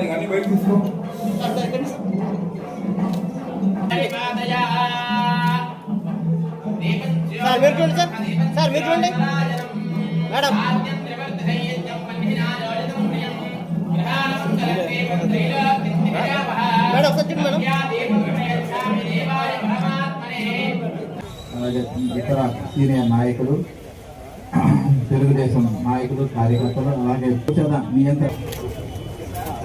Sir అన్ని బయట తీసుకో సార్ మీరు చూడండి సార్. సార్ మీరు చూడండి. మేడం. మేడం ఒకసారి చూడండి మేడం. అలాగే ఇతర సీనియర్ నాయకులు తెలుగుదేశం నాయకులు కార్యకర్తలు అలాగే నియంత్రణ అన్నా మీరు అటు నిలబడి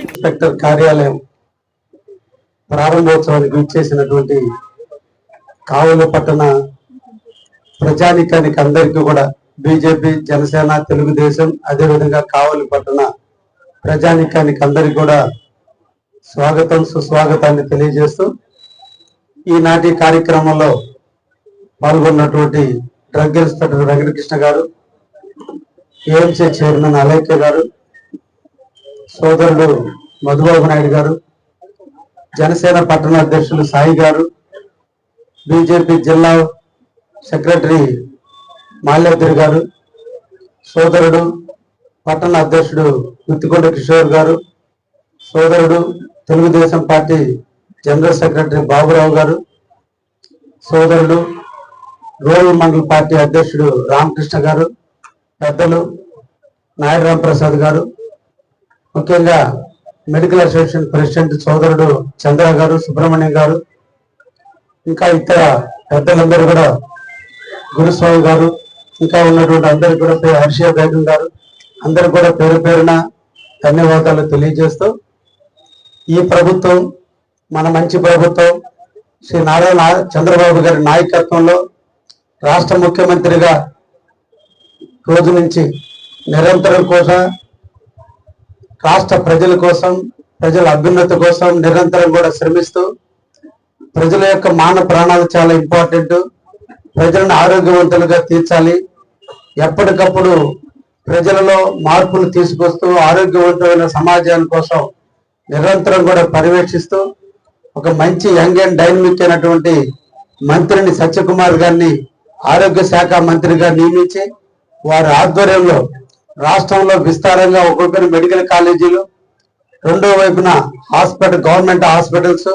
ఇన్స్పెక్టర్ కార్యాలయం ప్రారంభోత్సవానికి విచ్చేసినటువంటి కావలి పట్టణ ప్రజానికానికి అందరికీ కూడా బీజేపీ జనసేన తెలుగుదేశం అదేవిధంగా కావలి పట్టణ ప్రజానికానికి అందరికీ కూడా స్వాగతం సుస్వాగతాన్ని తెలియజేస్తూ ఈనాటి కార్యక్రమంలో పాల్గొన్నటువంటి డ్రగ్ ఇన్స్పెక్టర్ వెంకటకృష్ణ గారు ఏఎంసీ చైర్మన్ అలైక్య గారు సోదరుడు మధుబాబు నాయుడు గారు జనసేన పట్టణ అధ్యక్షులు సాయి గారు బీజేపీ జిల్లా సెక్రటరీ మాల్యాద్రి గారు సోదరుడు పట్టణ అధ్యక్షుడు గుత్తికొండ కిషోర్ గారు సోదరుడు Telugu Desam party general secretary Baburao గారు సోదరుడు రూరల్ మండల పార్టీ అధ్యక్షుడు రామకృష్ణ గారు పెద్దలు నాయుడు ప్రసాద్ గారు ముఖ్యంగా మెడికల్ అసోసియేషన్ ప్రెసిడెంట్ సోదరుడు చంద్ర గారు సుబ్రహ్మణ్యం గారు ఇంకా ఇతర పెద్దలందరూ కూడా గురుస్వామి గారు ఇంకా ఉన్నటువంటి అందరు కూడా పేరు హర్షియా బేగం గారు అందరు కూడా పేరు పేరున ధన్యవాదాలు తెలియజేస్తూ ఈ ప్రభుత్వం మన మంచి ప్రభుత్వం శ్రీ నారాయణ చంద్రబాబు గారి నాయకత్వంలో రాష్ట్ర ముఖ్యమంత్రిగా రోజు నుంచి నిరంతరం కోసం రాష్ట్ర ప్రజల కోసం ప్రజల అభ్యున్నతి కోసం నిరంతరం కూడా శ్రమిస్తూ ప్రజల యొక్క మాన ప్రాణాలు చాలా ఇంపార్టెంట్. ప్రజలను ఆరోగ్యవంతులుగా తీర్చాలి. ఎప్పటికప్పుడు ప్రజలలో మార్పులు తీసుకొస్తూ ఆరోగ్యవంతమైన సమాజాన్ని కోసం నిరంతరం కూడా పర్యవేక్షిస్తూ ఒక మంచి యంగ్ అండ్ డైనమిక్ అయినటువంటి మంత్రిని సత్యకుమార్ గారిని ఆరోగ్య శాఖ మంత్రిగా నియమించి వారి ఆధ్వర్యంలో రాష్ట్రంలో విస్తారంగా ఒక్కొక్కరి మెడికల్ కాలేజీలు రెండో వైపున హాస్పిటల్ గవర్నమెంట్ హాస్పిటల్స్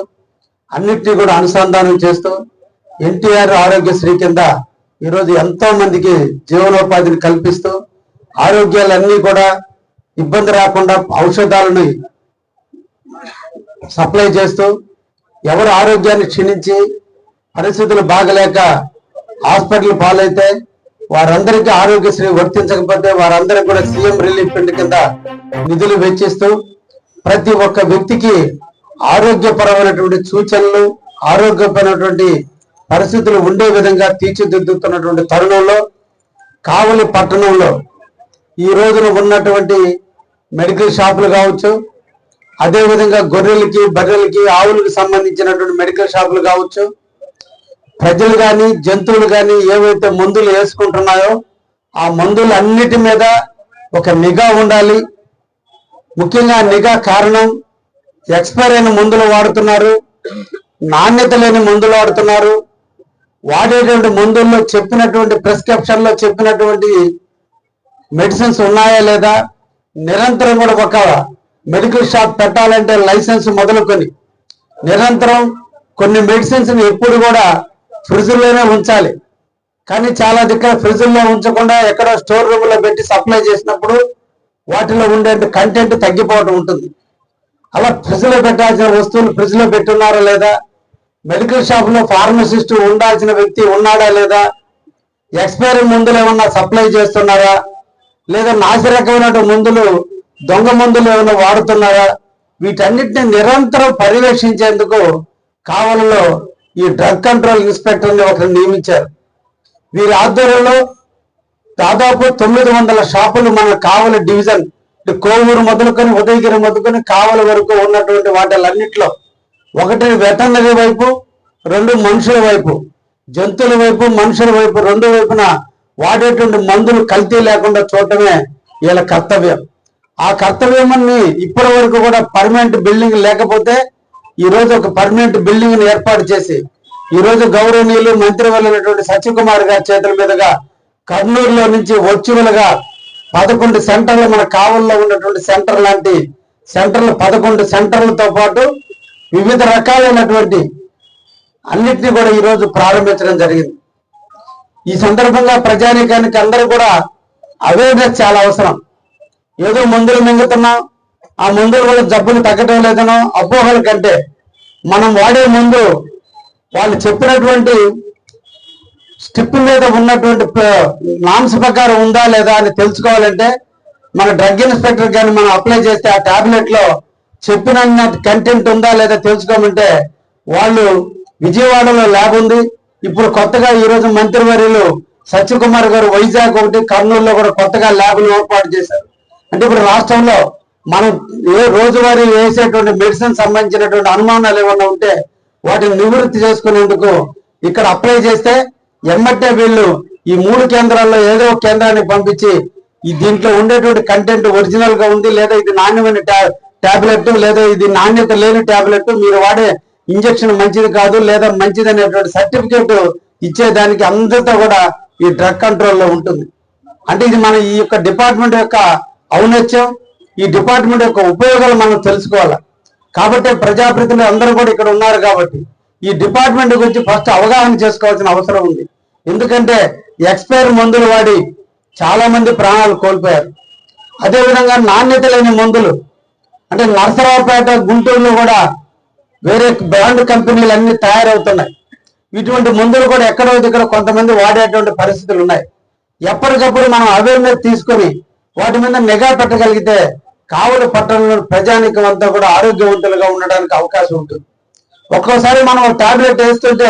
అన్నిటినీ కూడా అనుసంధానం చేస్తూ ఎన్టీఆర్ ఆరోగ్యశ్రీ కింద ఈరోజు ఎంతో మందికి జీవనోపాధిని కల్పిస్తూ ఆరోగ్యాలన్నీ కూడా ఇబ్బంది రాకుండా ఔషధాలను సప్లై చేస్తూ ఎవరు ఆరోగ్యాన్ని క్షీణించి పరిస్థితులు బాగలేక హాస్పిటల్ పాలైతే వారందరికీ ఆరోగ్యశ్రీ వర్తించకపోతే వారందరికీ కూడా సీఎం రిలీఫ్ ఫండ్ కింద నిధులు వెచ్చిస్తూ ప్రతి ఒక్క వ్యక్తికి ఆరోగ్యపరమైనటువంటి సూచనలు ఆరోగ్యపరమైనటువంటి పరిస్థితులు ఉండే విధంగా తీర్చిదిద్దుతున్నటువంటి తరుణంలో కావలి పట్టణంలో ఈ రోజున ఉన్నటువంటి మెడికల్ షాపులు కావచ్చు అదేవిధంగా గొర్రెలకి బర్రెలకి ఆవులకు సంబంధించినటువంటి మెడికల్ షాపులు కావచ్చు ప్రజలు కానీ జంతువులు కానీ ఏవైతే మందులు వేసుకుంటున్నాయో ఆ మందులు అన్నిటి మీద ఒక నిఘా ఉండాలి. ముఖ్యంగా నిఘా కారణం ఎక్స్పైర్ అయిన మందులు వాడుతున్నారు నాణ్యత లేని మందులు వాడుతున్నారు. వాడేటువంటి మందుల్లో చెప్పినటువంటి ప్రిస్క్రిప్షన్లో చెప్పినటువంటి మెడిసిన్స్ ఉన్నాయా లేదా? నిరంతరం కూడా ఒక మెడికల్ షాప్ పెట్టాలంటే లైసెన్స్ మొదలుకొని నిరంతరం కొన్ని మెడిసిన్స్ని ఎప్పుడు కూడా ఫ్రిడ్జ్లోనే ఉంచాలి. కానీ చాలా దగ్గర ఫ్రిడ్జ్ల్లో ఉంచకుండా ఎక్కడో స్టోర్ రూమ్లో పెట్టి సప్లై చేసినప్పుడు వాటిలో ఉండే కంటెంట్ తగ్గిపోవటం ఉంటుంది. అలా ఫ్రిడ్జ్లో పెట్టాల్సిన వస్తువులు ఫ్రిడ్జ్లో పెట్టున్నారా లేదా? మెడికల్ షాప్లో ఫార్మసిస్ట్ ఉండాల్సిన వ్యక్తి ఉన్నాడా లేదా? ఎక్స్పైరీ మందులు ఏమన్నా సప్లై చేస్తున్నారా? లేదా నాసిరకమైన మందులు దొంగ మందులు ఏమైనా వాడుతున్నారా? వీటన్నిటిని నిరంతరం పర్యవేక్షించేందుకు కావలలో ఈ డ్రగ్ కంట్రోల్ ఇన్స్పెక్టర్ని ఒకరు నియమించారు. వీరి ఆధ్వర్యంలో దాదాపు తొమ్మిది వందల షాపులు మన కావలి డివిజన్ కోవూరు మొదలుకొని ఉదయగిరి మొదలుకొని కావలి వరకు ఉన్నటువంటి వాటిలన్నింటిలో ఒకటి వెటర్నరీ వైపు రెండు మనుషుల వైపు జంతువుల వైపు మనుషుల వైపు రెండు వైపున వాడేటువంటి మందులు కల్తీ లేకుండా చూడటమే వీళ్ళ కర్తవ్యం. ఆ కర్తవ్యాన్ని ఇప్పటి వరకు కూడా పర్మనెంట్ బిల్డింగ్ లేకపోతే ఈరోజు ఒక పర్మనెంట్ బిల్డింగ్ ఏర్పాటు చేసి ఈరోజు గౌరవనీయులు మంత్రి వెళ్ళినటువంటి సత్యకుమార్ గారి చేతుల మీదుగా కర్నూలులో నుంచి వర్చువల్గా పదకొండు సెంటర్లు మన కావల్లో ఉన్నటువంటి సెంటర్ లాంటి సెంటర్లు పదకొండు సెంటర్లతో పాటు వివిధ రకాలైనటువంటి అన్నిటినీ కూడా ఈరోజు ప్రారంభించడం జరిగింది. ఈ సందర్భంగా ప్రజానీకానికి అందరూ కూడా అవేర్నెస్ చాలా అవసరం. ఏదో మందులు మింగుతున్నాం ఆ మందులు వల్ల జబ్బులు తగ్గటం లేదనో అపోహల కంటే మనం వాడే ముందు వాళ్ళు చెప్పినటువంటి స్టిప్ మీద ఉన్నటువంటి నామ్స్ ప్రకారం ఉందా లేదా అని తెలుసుకోవాలంటే మన డ్రగ్ ఇన్స్పెక్టర్ కానీ మనం అప్లై చేస్తే ఆ టాబ్లెట్లో చెప్పిన కంటెంట్ ఉందా లేదా తెలుసుకోమంటే వాళ్ళు విజయవాడలో ల్యాబ్ ఉంది. ఇప్పుడు కొత్తగా ఈ రోజు మంత్రివర్యులు సత్యకుమార్ గారు వైజాగ్ ఒకటి కర్నూలులో కూడా కొత్తగా ల్యాబ్లు ఏర్పాటు చేశారు. అంటే ఇప్పుడు రాష్ట్రంలో మనం ఏ రోజువారీ వేసేటువంటి మెడిసిన్ సంబంధించినటువంటి అనుమానాలు ఏమన్నా ఉంటే వాటిని నివృత్తి చేసుకునేందుకు ఇక్కడ అప్లై చేస్తే ఎమ్మటే వీళ్ళు ఈ మూడు కేంద్రాల్లో ఏదో ఒక కేంద్రాన్ని పంపించి ఈ దీంట్లో ఉండేటువంటి కంటెంట్ ఒరిజినల్గా ఉంది లేదా ఇది నాణ్యమైన టాబ్లెట్ లేదా ఇది నాణ్యత లేని టాబ్లెట్ మీరు వాడే ఇంజక్షన్ మంచిది కాదు లేదా మంచిది అనేటువంటి సర్టిఫికేట్ ఇచ్చేదానికి అందరితో కూడా ఈ డ్రగ్ కంట్రోల్లో ఉంటుంది. అంటే ఇది మన ఈ యొక్క డిపార్ట్మెంట్ యొక్క ఔన్నత్యం ఈ డిపార్ట్మెంట్ యొక్క ఉపయోగాలు మనం తెలుసుకోవాలి. కాబట్టి ప్రజాప్రతినిధులు అందరూ కూడా ఇక్కడ ఉన్నారు కాబట్టి ఈ డిపార్ట్మెంట్ గురించి ఫస్ట్ అవగాహన చేసుకోవాల్సిన అవసరం ఉంది. ఎందుకంటే ఎక్స్పైర్ మందులు వాడి చాలా మంది ప్రాణాలు కోల్పోయారు. అదేవిధంగా నాణ్యత లేని మందులు అంటే నరసరావుపేట గుంటూరులో కూడా వేరే బ్రాండ్ కంపెనీలు అన్ని తయారవుతున్నాయి. ఇటువంటి మందులు కూడా ఎక్కడో దగ్గర కొంతమంది వాడేటువంటి పరిస్థితులు ఉన్నాయి. ఎప్పటికప్పుడు మనం అవేర్నెస్ తీసుకొని వాటి మీద నిఘా పెట్టగలిగితే కావలి పట్టణంలో ప్రజానికం అంతా కూడా ఆరోగ్యవంతులుగా ఉండడానికి అవకాశం ఉంటుంది. ఒక్కోసారి మనం టాబ్లెట్ వేస్తుంటే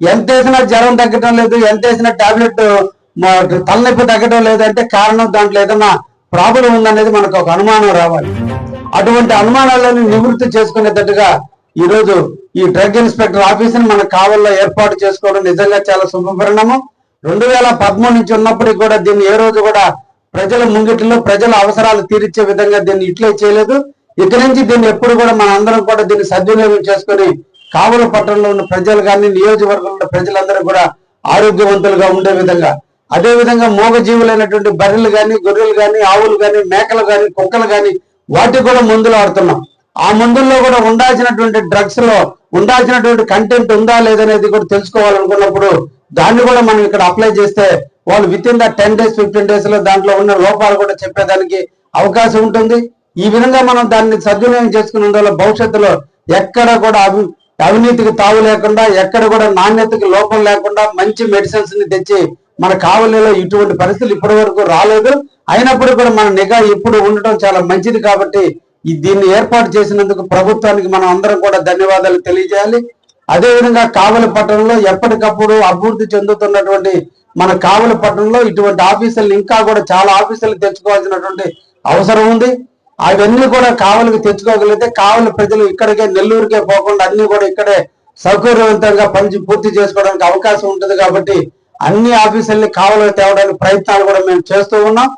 ఎంత వేసినా జ్వరం తగ్గటం లేదు ఎంత వేసినా టాబ్లెట్ తలనొప్పి తగ్గటం లేదంటే కారణం దాంట్లో ఏదైనా ప్రాబ్లం ఉందనేది మనకు ఒక అనుమానం రావాలి. అటువంటి అనుమానాలను నివృత్తి చేసుకునేటట్టుగా ఈ రోజు ఈ డ్రగ్ ఇన్స్పెక్టర్ ఆఫీస్ని మన కావల్లో ఏర్పాటు చేసుకోవడం నిజంగా చాలా శుభపరిణామం. రెండు వేల పదమూడు నుంచి ఉన్నప్పటికీ కూడా దీన్ని ఏ రోజు కూడా ప్రజల ముంగిటిలో ప్రజల అవసరాలు తీర్చే విధంగా దీన్ని ఇట్లే చేయలేదు. ఇక నుంచి దీన్ని ఎప్పుడు కూడా మన అందరం కూడా దీన్ని సద్వినియోగం చేసుకొని కావల పట్టణంలో ఉన్న ప్రజలు కానీ నియోజకవర్గంలో ఉన్న ప్రజలందరూ కూడా ఆరోగ్యవంతులుగా ఉండే విధంగా. అదే విధంగా మూగ బర్రెలు కానీ గొర్రెలు కానీ ఆవులు కానీ మేకలు కానీ కుక్కలు కానీ వాటికి కూడా మందులు ఆడుతున్నాం ఆ మందుల్లో కూడా ఉండాల్సినటువంటి డ్రగ్స్లో ఉండాల్సినటువంటి కంటెంట్ ఉందా లేదనేది కూడా తెలుసుకోవాలనుకున్నప్పుడు దాన్ని కూడా మనం ఇక్కడ అప్లై చేస్తే వాళ్ళు within the ten days fifteen డేస్లో దాంట్లో ఉన్న లోపాలు కూడా చెప్పేదానికి అవకాశం ఉంటుంది. ఈ విధంగా మనం దాన్ని సద్వినియోగం చేసుకున్నందువల్ల భవిష్యత్తులో ఎక్కడ కూడా అవి అవినీతికి తావు లేకుండా ఎక్కడ కూడా నాణ్యతకి లోపం లేకుండా మంచి మెడిసిన్స్ని తెచ్చి మన కావలిలో ఇటువంటి పరిస్థితులు ఇప్పటి వరకు రాలేదు. అయినప్పుడు కూడా మన నిఘా ఇప్పుడు ఉండటం చాలా మంచిది కాబట్టి దీన్ని ఏర్పాటు చేసినందుకు ప్రభుత్వానికి మనం అందరం కూడా ధన్యవాదాలు తెలియజేయాలి. అదే విధంగా కావలి పట్టణంలో ఎప్పటికప్పుడు అభివృద్ధి చెందుతున్నటువంటి మన కావలి పట్టణంలో ఇటువంటి ఆఫీసులు ఇంకా కూడా చాలా ఆఫీసులు తెచ్చుకోవాల్సినటువంటి అవసరం ఉంది. అవన్నీ కూడా కావలికి తెచ్చుకోగలిగితే కావలి ప్రజలు ఇక్కడికే నెల్లూరుకే పోకుండా అన్ని కూడా ఇక్కడే సౌకర్యవంతంగా పని పూర్తి చేసుకోవడానికి అవకాశం ఉంటుంది కాబట్టి అన్ని ఆఫీసుల్ని కావలికి తేవడానికి ప్రయత్నాలు కూడా మేము చేస్తూ ఉన్నాం.